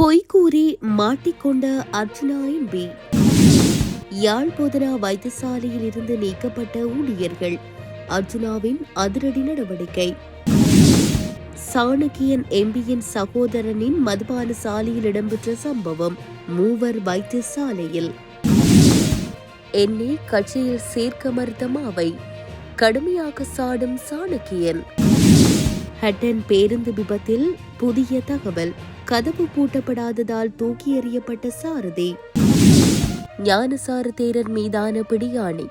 பொய்கூறி மாட்டிக்கொண்ட Arjuna MP யாழ் போதனா வைத்தியசாலையில் இருந்து நீக்கப்பட்ட ஊழியர்கள் அர்ஜுனாவின் அதிரடி நடவடிக்கை. சாணக்கியன் எம்பியின் சகோதரனின் மதுபான சாலையில் இடம்பெற்ற சம்பவம் மூவர் வைத்தியசாலையில். என்னை கட்சியில் சேர்க்க மறுத்த மாவை கடுமையாக சாடும் சாணக்கியன். ஹட்டன் பேருந்து விபத்தில் புதிய தகவல். கதவு பூட்டப்படாததால் தூக்கி எறியப்பட்ட சாரதி. ஞானசார தேரர் மீதான பிடியாணை.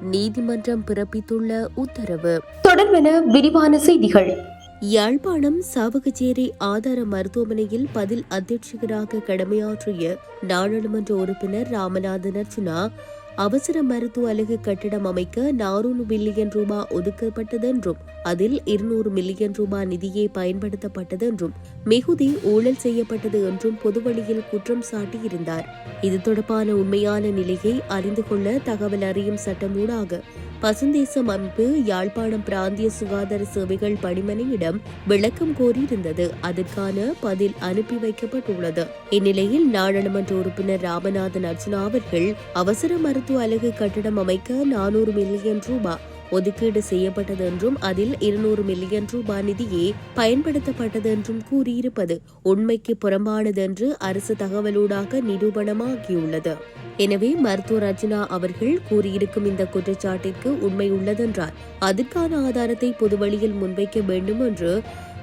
நீதிமன்றம் பிறப்பித்துள்ள உத்தரவு. தொடர்பென விரிவான செய்திகள். யாழ்ப்பாணம் சாவகச்சேரி ஆதார மருத்துவமனையில் பதில் அத்தியட்சகராக கடமையாற்றிய நாடாளுமன்ற உறுப்பினர் ராமநாதன் அர்ச்சுனா அவசர மருத்துவ அலகு கட்டிடம் அமைக்க நானூறு மில்லியன் ரூபாய் ஒதுக்கப்பட்டதென்றும் அதில் இருநூறு மில்லியன் ரூபாய் நிதியே பயன்படுத்தப்பட்டதென்றும் மிகுதி ஊழல் செய்யப்பட்டது என்றும் பொதுவழியில் குற்றம் சாட்டியிருந்தார். இது தொடர்பான உண்மையான நிலையை அறிந்து கொள்ள தகவல் அறியும் சட்டமூடாக பசுந்தேசம் அமைப்பு யாழ்ப்பாணம் பிராந்திய சுகாதார சேவைகள் பணிமனையிடம் விளக்கம் கோரியிருந்தது. அதற்கான பதில் அனுப்பி வைக்கப்பட்டுள்ளது. இந்நிலையில் நாடாளுமன்ற உறுப்பினர் ராமநாதன் அர்ச்சனா அவர்கள் அவசர மருத்துவ அலகு கட்டடம் அமைக்க நானூறு மில்லியன் ரூபாய் ஒதுக்கீடு செய்யப்பட்டது என்றும் அதில் இருநூறு மில்லியன் ரூபாய் நிதியே பயன்படுத்தப்பட்டது என்றும் கூறியிருப்பது உண்மைக்கு புறம்பானது என்று அரசு தகவலூடாக நிரூபணமாகியுள்ளது. எனவே மருத்துவர் அர்ஜுனா அவர்கள் கூறியிருக்கும் இந்த குற்றச்சாட்டிற்கு உண்மை உள்ளதென்றால் அதற்கான ஆதாரத்தை பொதுவழியில் முன்வைக்க வேண்டும் என்று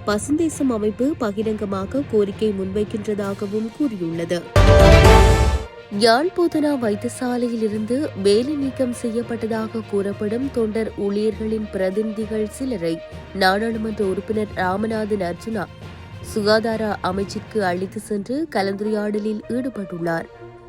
பசுந்தேசம் அமைப்பு பகிரங்கமாக கோரிக்கை முன்வைக்கின்றதாகவும் கூறியுள்ளது. யாழ்பூதனா வைத்தியசாலையிலிருந்து வைத்தியசாலையில் இருந்து வேலை நீக்கம் செய்யப்பட்டதாக கூறப்படும் தொண்டர் ஊழியர்களின் பிரதிநிதிகள் சிலரை நாடாளுமன்ற உறுப்பினர் ராமநாதன் அர்ஜுனா சுகாதார அமைச்சிற்கு அழைத்து சென்று கலந்துரையாடலில் ஈடுபட்டுள்ளார்.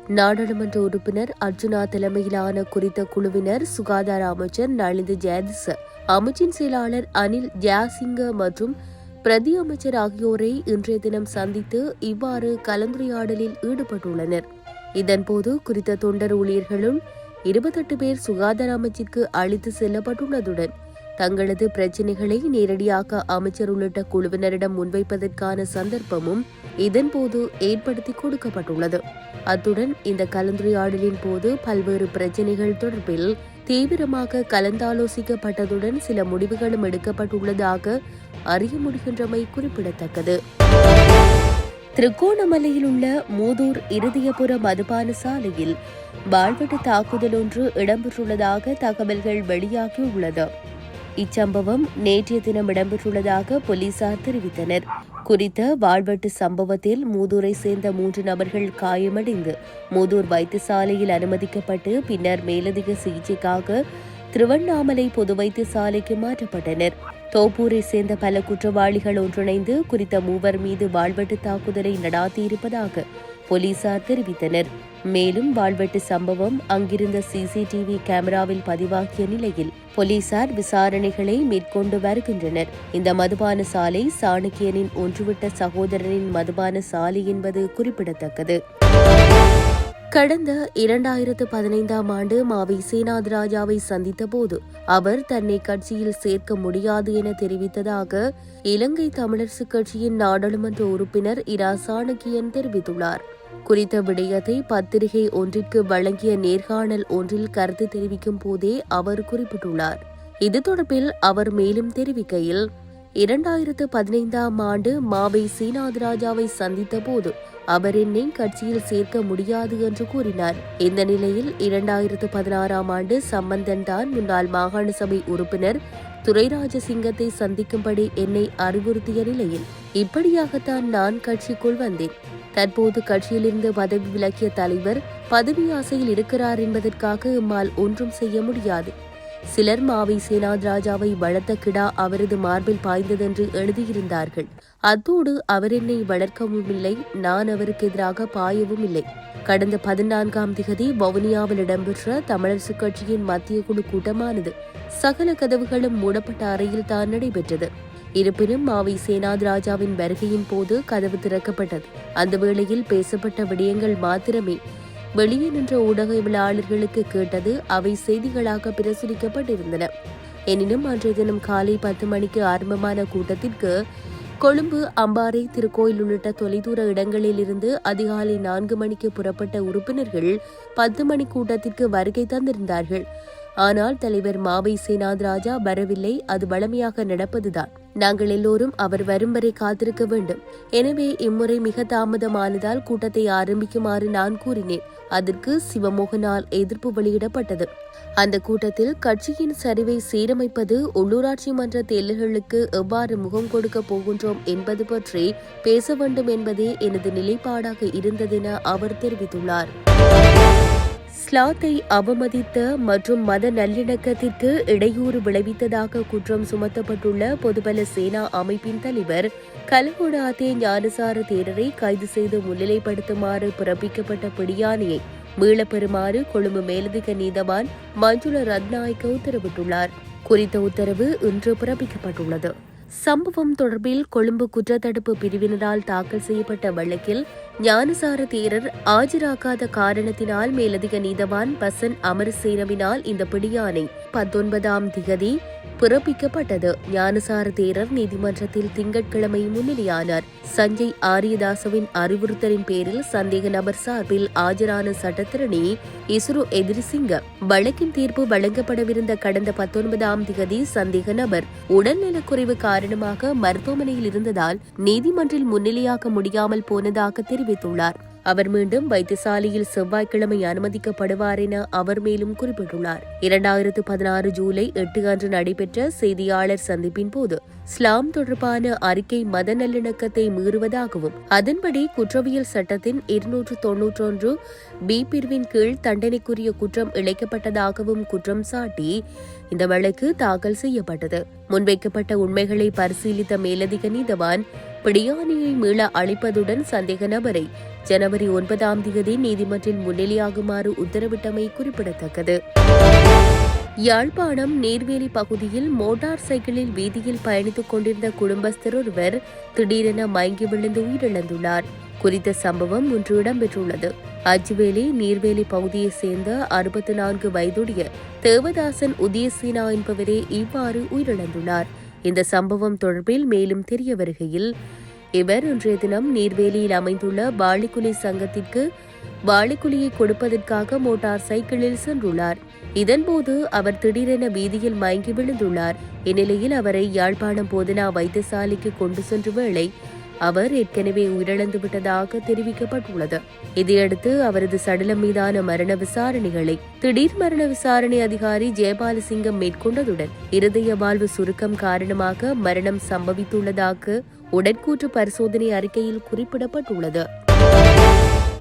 நாடாளுமன்ற உறுப்பினர் அர்ஜுனா தலைமையிலான குறித்த குழுவினர் சுகாதார அமைச்சர் நளிந்து ஜெயதிச அமைச்சின் செயலாளர் அனில் ஜெயசிங்க மற்றும் பிரதி அமைச்சர் ஆகியோரை இன்றைய தினம் சந்தித்து இவ்வாறு கலந்துரையாடலில் ஈடுபட்டுள்ளனர். இதன்போது குறித்த தொண்டர் ஊழியர்களும் இருபத்தெட்டு பேர் சுகாதார அமைச்சிற்கு அழைத்து செல்லப்பட்டுள்ளதுடன் தங்களது பிரச்சினைகளை நேரடியாக அமைச்சர் உள்ளிட்ட குழுவினரிடம் முன்வைப்பதற்கான சந்தர்ப்பமும் இதன்போது ஏற்படுத்தி கொடுக்கப்பட்டுள்ளது. அத்துடன் இந்த கலந்துரையாடலின் போது பல்வேறு பிரச்சினைகள் தொடர்பில் தீவிரமாக கலந்தாலோசிக்கப்பட்டதுடன் சில முடிவுகளும் எடுக்கப்பட்டுள்ளதாக அறிய முடிகின்றமை குறிப்பிடத்தக்கது. திருகோணமலையில் உள்ள மூதூர் இருதயபுர மதுபான சாலையில் வாழ்வெட்டு தாக்குதல் ஒன்று இடம்பெற்றுள்ளதாக தகவல்கள் வெளியாகியுள்ளது இச்சம்பவம் நேற்றைய தினம் இடம்பெற்றுள்ளதாக போலீசார் தெரிவித்தனர். குறித்த வாழ்வெட்டு சம்பவத்தில் மூதூரை சேர்ந்த மூன்று நபர்கள் காயமடைந்து மூதூர் வைத்தியசாலையில் அனுமதிக்கப்பட்டு பின்னர் மேலதிக சிகிச்சைக்காக திருவண்ணாமலை பொது வைத்தியசாலைக்கு மாற்றப்பட்டனர். தோப்பூரை சேர்ந்த பல குற்றவாளிகள் ஒன்றிணைந்து குறித்த மூவர் மீது வாழ்வெட்டு தாக்குதலை நடாத்தியிருப்பதாக போலீசார் தெரிவித்தனர். மேலும் வாழ்வெட்டு சம்பவம் அங்கிருந்த சிசிடிவி கேமராவில் பதிவாகிய நிலையில் போலீசார் விசாரணைகளை மேற்கொண்டு வருகின்றனர். இந்த மதுபான சாலை சாணக்கியனின் ஒன்றுவிட்ட சகோதரனின் மதுபான சாலை என்பது குறிப்பிடத்தக்கது. கடந்த இரண்டாயிரத்து பதினைந்தாம் ஆண்டு மாவி சீனாத் ராஜாவை சந்தித்த போது அவர் தன்னை கட்சியில் சேர்க்க முடியாது என தெரிவித்ததாக இலங்கை தமிழரசு கட்சியின் நாடாளுமன்ற உறுப்பினர் இரா சாணக்கியன் தெரிவித்துள்ளார். குறித்த விடயத்தை பத்திரிகை ஒன்றிற்கு வழங்கிய நேர்காணல் ஒன்றில் கருத்து தெரிவிக்கும் போதே அவர் குறிப்பிட்டுள்ளார். இது தொடர்பில் அவர் மேலும் தெரிவிக்கையில் இரண்டாயிரத்து பதினைந்தாம் ஆண்டு மாவை சீனாதிராஜாவை சந்தித்த போது அவர் என்னை கட்சியில் சேர்க்க முடியாது என்று கூறினார். இந்த நிலையில் இரண்டாயிரத்து பதினாறாம் ஆண்டு சம்பந்தன் தான் முன்னாள் மாகாண சபை உறுப்பினர். துரைராஜ சிங்கத்தை சந்திக்கும்படி என்னை அறிவுறுத்திய நிலையில் இப்படியாகத்தான் நான் கட்சிக்குள் வந்தேன். தற்போது கட்சியிலிருந்து பதவி விலக்கிய தலைவர் பதவி ஆசையில் இருக்கிறார் என்பதற்காக எம்மால் ஒன்றும் செய்ய முடியாது. சிலர் மாவை சேனாதராஜாவை வளர்த்த கிடா அவரது மார்பில் பாய்ந்ததென்று எழுதியிருந்தார்கள். அத்தோடு அவர் என்னை வளர்க்கவும் இல்லை நான் அவருக்கு எதிராக பாயவும் இல்லை. கடந்த பதினான்காம் திகதி வவுனியாவில் இடம்பெற்ற தமிழரசு கட்சியின் மத்திய குழு கூட்டமானது சகல கதவுகளும் மூடப்பட்ட அறையில் தான் நடைபெற்றது. இருப்பினும் மாவி சேனாத் ராஜாவின் வருகையின் போது கதவு திறக்கப்பட்டது. அந்த வேளையில் பேசப்பட்ட விடயங்கள் மாத்திரமே வெளியே நின்ற ஊடகவியலாளர்களுக்கு கேட்டது அவை செய்திகளாக பிரசுரிக்கப்பட்டிருந்தன. எனினும் அன்றைய தினம் காலை பத்து மணிக்கு ஆரம்பமான கூட்டத்திற்கு கொழும்பு அம்பாறை திருக்கோயில் உள்ளிட்ட தொலைதூர இடங்களிலிருந்து அதிகாலை நான்கு மணிக்கு புறப்பட்ட உறுப்பினர்கள் பத்து மணி கூட்டத்திற்கு வருகை தந்திருந்தார்கள். ஆனால் தலைவர் மாவை சேனாத் ராஜா வரவில்லை அது வளமையாக நடப்பதுதான். நாங்கள் எல்லோரும் அவர் வரும் வரை காத்திருக்க வேண்டும். எனவே இம்முறை மிக தாமதமானதால் கூட்டத்தை ஆரம்பிக்குமாறு நான் கூறினேன். அதற்கு சிவமோகனால் எதிர்ப்பு வெளியிடப்பட்டது. அந்த கூட்டத்தில் கட்சியின் சரிவை சீரமைப்பது உள்ளூராட்சி மன்ற தேர்தல்களுக்கு எவ்வாறு முகம் கொடுக்க போகின்றோம் என்பது பற்றி பேச வேண்டும் என்பதே எனது நிலைப்பாடாக இருந்ததென அவர் தெரிவித்துள்ளார். ஸ்லாத்தை அவமதித்த மற்றும் மத நல்லிணக்கத்திற்கு இடையூறு விளைவித்ததாக குற்றம் சுமத்தப்பட்டுள்ள பொதுபல சேனா அமைப்பின் தலைவர் கலகுடாத்தே ஞானசார தேரரை கைது செய்து முன்னிலைப்படுத்துமாறு பிறப்பிக்கப்பட்ட பிடியாணையை மீளப்பெறுமாறு கொழும்பு மேலதிக நீதவான் மஞ்சுள ரத்நாயக்க உத்தரவிட்டுள்ளார். குறித்த உத்தரவு இன்று பிறப்பிக்கப்பட்டுள்ளது. சம்பவம் தொடர்பில் கொழும்பு குற்றத்தடுப்பு பிரிவினரால் தாக்கல் செய்யப்பட்ட வழக்கில் ஞானசார தேரர் ஆஜராகாத காரணத்தினால் மேலதிக நீதவான் பசன் அமரசேனவினால் இந்த பிடியாணை பத்தொன்பதாம் திகதி பிறப்பிக்கப்பட்டது. ஞானசார தேரர் நீதிமன்றத்தில் திங்கட்கிழமை முன்னிலையானார். சஞ்சய் ஆரியதாசவின் அறிவுறுத்தலின் பேரில் சந்தேக நபர் சார்பில் ஆஜரான சட்டத்திரணி இஸ்ரோ எதிரிசிங்க. வழக்கின் தீர்ப்பு வழங்கப்படவிருந்த கடந்த பத்தொன்பதாம் திகதி சந்தேக நபர். உடல்நலக்குறைவு காரணமாக மருத்துவமனையில் இருந்ததால் நீதிமன்றில் முன்னிலையாக்க முடியாமல் போனதாக தெரிவித்துள்ளார். அவர் மீண்டும் வைத்தியசாலையில் செவ்வாய்க்கிழமை அனுமதிக்கப்படுவார் என அவர் மேலும் குறிப்பிட்டுள்ளார். இரண்டாயிரத்து பதினாறு ஜூலை எட்டு அன்று நடைபெற்ற செய்தியாளர் சந்திப்பின் போது ஸ்லாம் தொடர்பான அறிக்கை மத நல்லிணக்கத்தை மீறுவதாகவும் அதன்படி குற்றவியல் சட்டத்தின் இருநூற்று தொன்னூற்றொன்று பி பிரிவின் கீழ் தண்டனைக்குரிய குற்றம் இழைக்கப்பட்டதாகவும் குற்றம் சாட்டி இந்த வழக்கு தாக்கல் செய்யப்பட்டது. முன்வைக்கப்பட்ட உண்மைகளை பரிசீலித்த மேலதிக நீதவான் பிடியானியை மீள அளிப்பதுடன் சந்தேக நபரை ஜனவரி ஒன்பதாம் தேதி நீதிமன்றில் முன்னிலையாகுமாறு உத்தரவிட்டமை குறிப்பிடத்தக்கது. யாழ்ப்பாணம் நீர்வேலி பகுதியில் மோட்டார் சைக்கிளில் வீதியில் பயணித்துக் கொண்டிருந்த குடும்பஸ்தர் ஒருவர் திடீரென மயங்கி விழுந்து உயிரிழந்துள்ளார். குறித்த சம்பவம் ஒன்று இடம்பெற்றுள்ளது. அஜ்வேலி நீர்வேலி பகுதியைச் சேர்ந்த அறுபத்தி நான்கு வயதுடைய தேவதாசன் உதயசீனா என்பவரே இவ்வாறு உயிரிழந்துள்ளார். இந்த சம்பவம் தொடர்பில் மேலும் தெரிய வருகையில் இவர் இன்றைய தினம் நீர்வேலியில் அமைந்துள்ள பாலிக்குலி சங்கத்திற்கு வாளிக்குலியை கொடுப்பதற்காக மோட்டார் சைக்கிளில் சென்றுள்ளார். இதன்போது அவர் திடீரென வீதியில் மயங்கி விழுந்துள்ளார். இந்நிலையில் அவரை யாழ்ப்பாணம் போதனா வைத்தியசாலைக்கு கொண்டு சென்ற வேளை அவர் ஏற்கனவே உயிரிழந்து விட்டதாக தெரிவிக்கப்பட்டுள்ளது. இதையடுத்து அவரது சடலம் மீதான மரண விசாரணைகளை திடீர் மரண விசாரணை அதிகாரி ஜெயபாலசிங்கம் மேற்கொண்டதுடன் இருதய வாழ்வு சுருக்கம் காரணமாக மரணம் சம்பவித்துள்ளதாக உடற்கூற்று பரிசோதனை அறிக்கையில் குறிப்பிடப்பட்டுள்ளது.